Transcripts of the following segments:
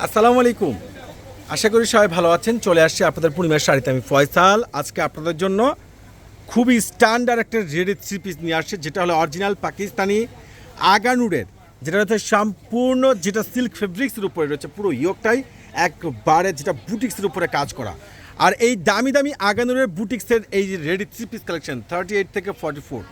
আসসালামু আলাইকুম। আশা করি সবাই ভালো আছেন। চলে আসছি আপনাদের পূর্ণিমার শাড়িতে। আমি ফয়সাল। আজকে আপনাদের জন্য খুবই স্ট্যান্ডার্ড একটা রেডি থ্রি পিস নিয়ে আসছে, যেটা হলো অরিজিনাল পাকিস্তানি আগানুরের, যেটা হচ্ছে সম্পূর্ণ, যেটা সিল্ক ফেব্রিক্সের উপরে রয়েছে, পুরো ইয়োগটাই একবারে যেটা বুটিক্সের উপরে কাজ করা। আর এই দামি দামি আগানুরের বুটিক্সের এই যে ready three piece collection thirty eight থেকে ফর্টি ফোর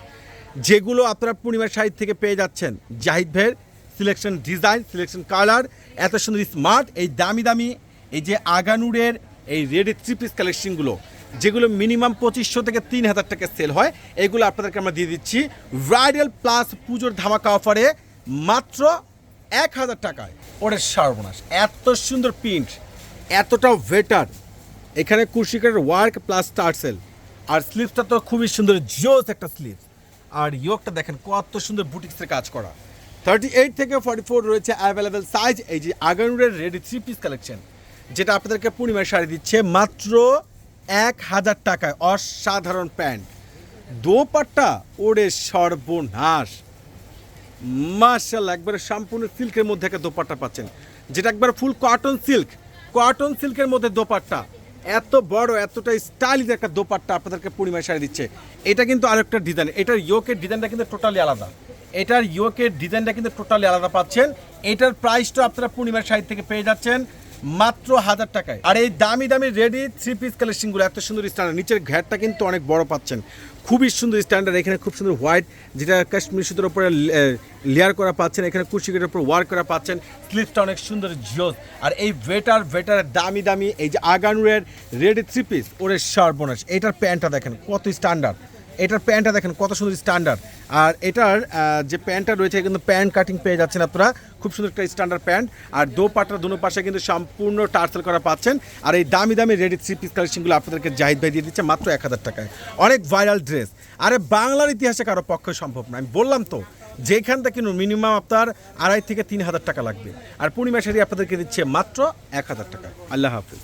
যেগুলো আপনারা পূর্ণিমার শাড়ি থেকে পেয়ে যাচ্ছেন, জাহিদ ভাইয়ের সিলেকশন ডিজাইন সিলেকশন কালার এত সুন্দর স্মার্ট এই দামি দামি, এই যে আগানুরের এই রেডি থ্রি পিস কালেকশনগুলো যেগুলো মিনিমাম পঁচিশশো থেকে তিন হাজার টাকা সেল হয়, এগুলো আপনাদেরকে আমরা দিয়ে দিচ্ছি। ব্রাইডাল প্লাস পুজোর ধামাকা অফারে মাত্র এক হাজার টাকায়। ওরে সর্বনাশ, এত সুন্দর প্রিন্ট এতটা ভেটার এখানে কুশিকার ওয়ার্ক প্লাস টার্সেল আর স্লিপসটা তো খুবই সুন্দর, জোস একটা স্লিপ আর ইয়োগটা দেখেন, কত সুন্দর বুটিক্সের কাজ করা। থার্টি এইট থেকে ফর্টি ফোর রয়েছে অ্যাভেলেবেল সাইজ এই যে আগানুরের রেডি থ্রি পিস কালেকশন যেটা আপনাদেরকে পূর্ণিমার শাড়ি দিচ্ছে মাত্র এক হাজার টাকায়, অসাধারণ প্যান্ট। দোপাট্টা ওরে সর্বনাশ। মার্শাল্লাহ একবারে সম্পূর্ণ সিল্কের মধ্যে একটা দোপাট্টা পাচ্ছেন, যেটা একবার ফুল কটন সিল্ক কটন সিল্কের মধ্যে দোপাট্টা। এত বড়, এতটা স্টাইলিশ একটা দোপাট্টা আপনাদেরকে পূর্ণিমায় শাড়ি দিচ্ছে। এটা কিন্তু আরেকটা ডিজাইন এটার ইয়োকের ডিজাইনটা কিন্তু টোটালি আলাদা। এটার ইয়োকের ডিজাইনটা কিন্তু টোটালি আলাদা পাচ্ছেন। এটার প্রাইসটা আপনারা পূর্ণিমার শাড়ি থেকে পেয়ে যাচ্ছেন মাত্র হাজার টাকায়। আর এই দামি দামি রেডি থ্রি পিস কালেকশনগুলো এত সুন্দর স্ট্যান্ডার্ড নিচের ঘ্যাটটা কিন্তু অনেক বড় পাচ্ছেন। খুবই সুন্দর স্ট্যান্ডার্ড এখানে খুব সুন্দর হোয়াইট যেটা কাশ্মীর সুতোর উপরে লেয়ার করা পাচ্ছেন, এখানে কুশিকের উপর ওয়ার্ক করা পাচ্ছেন স্লিপসটা অনেক সুন্দর জিওস। আর এই ভেটার ভেটার দামি দামি, এই যে আগানুরের রেডি থ্রি পিস ওরে সর্বনাশ, এটার প্যান্টটা দেখেন কত স্ট্যান্ডার্ড এটার প্যান্টটা দেখেন কত সুন্দর স্ট্যান্ডার্ড আর এটার যে প্যান্টটা রয়েছে কিন্তু প্যান্ট কাটিং পেয়ে যাচ্ছেন আপনারা। খুব সুন্দর একটা স্ট্যান্ডার্ড প্যান্ট। আর দো পাটার দুনো পাশে কিন্তু সম্পূর্ণ টার্সেল করা পাচ্ছেন। আর এই দামি দামি রেডি থ্রি পিস কালেকশনগুলো আপনাদেরকে জাহিদ ভাই দিয়ে দিচ্ছে মাত্র এক হাজার টাকায়। অনেক ভাইরাল ড্রেস আরে বাংলার ইতিহাসে কারও পক্ষে সম্ভব না। আমি বললাম তো, যেখান থেকে মিনিমাম আপনার আড়াই থেকে তিন হাজার টাকা লাগবে। আর পূর্ণিমা শাড়ি আপনাদেরকে দিচ্ছে মাত্র এক হাজার টাকা। আল্লাহ হাফিজ।